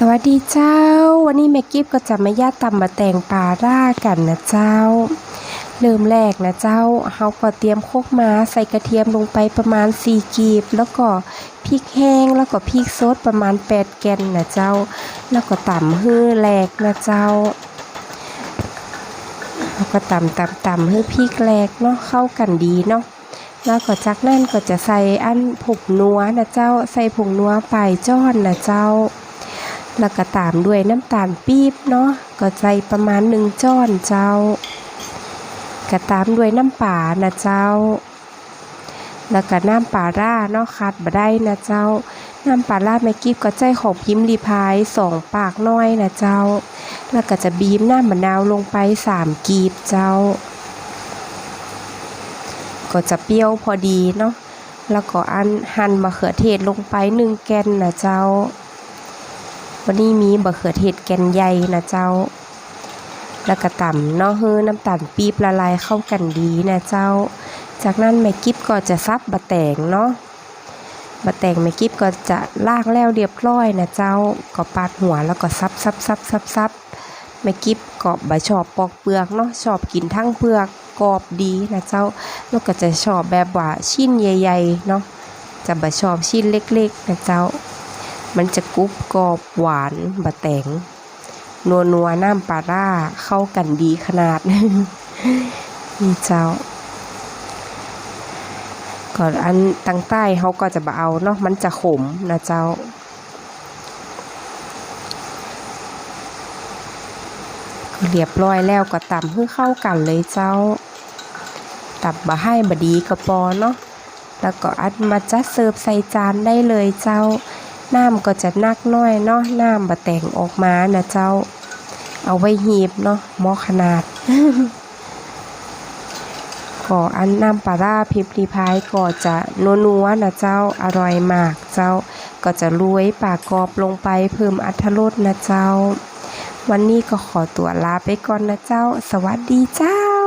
สวัสดีเจ้า วันนี้แม่กิฟก็จะมาย่าตำมาแตงปลาร่ากันนะเจ้า เริ่มแรกนะเจ้าเฮาก็เตรียมโคกมาใส่กระเทียมลงไปประมาณ 4 กีบ แล้วก็พริกแห้งแล้วก็พริกสดประมาณ 8 แกนนะเจ้า แล้วก็ตำฮื้อแหลกนะเจ้าแล้วก็ตำตำตำให้พริกแหลกเนาะเข้ากันดีเนาะแล้วก็จากนั้นก็จะใส่อันผงนัวนะเจ้า ใส่ผงนัวไปจ้อนนะเจ้า แล้วก็ตามด้วยน้ำตาลปี๊บเนาะก็ใส่ประมาณหนึ่งจ้อนเจ้าก็ตามด้วยน้ำป่านะเจ้า แล้วก็น้ำปลาร่าเนาะคัดบได้นะเจ้า น้ำปลาร่าแม่กิฟก็ใจของพิมพ์รีพายสองปากน้อยนะเจ้า แล้วก็จะบีบน้ำมะนาวลงไปสามกีบเจ้า ก็จะเปรี้ยวพอดีเนาะแล้วก็อันหั่นมะเขือเทศลงไปหนึ่งแกนนะเจ้า วันนี้มีมะเขือเทศแกนใหญ่นะเจ้า แล้วก็ต่ำเนาะเฮ้อน้ำตาลปี๊บละลายเข้ากันดีนะเจ้า จากนั้นแม่กิ๊บก็จะซับบะแตงเนาะบะแตงแม่กิ๊บก็จะลากแล้วเรียบร้อยนะเจ้า ก็ปาดหัวแล้วก็ซับซับซับซับซับแม่กิ๊บก็บะชอบปอกเปลือกเนาะชอบกินทั้งเปลือกกรอบดีนะเจ้า แล้วก็จะชอบแบบว่าชิ้นใหญ่ๆเนาะจะบะชอบชิ้นเล็กๆนะเจ้า มันจะกรุบกรอบหวานบะแตงนัวนัวน้ำปลาร่าเข้ากันดีขนาด นี่เจ้า ก่อนอันตั้งใต้เขาก็จะบเอาเนาะมันจะขมนะเจ้าเรียบร้อยแล้วก็ตำให้เข้ากันเลยเจ้าตับบะให้บดีกระปอเนาะแล้วก็อัดมาจัดเสิร์ฟใส่จานได้เลยเจ้า น้ำก็จะนักน้อยเนาะน้ำบะแต่งออกมานะเจ้า เอาไว้หีบเนาะหม้อขนาดก็อันน้ำปลาร่าพริบรีพายก็จะนัวๆนะเจ้าอร่อยมากเจ้า ก็จะลุยปากกรอบลงไปเพิ่มอัตรสนะเจ้า วันนี้ก็ขอตัวลาไปก่อนนะเจ้า สวัสดีเจ้า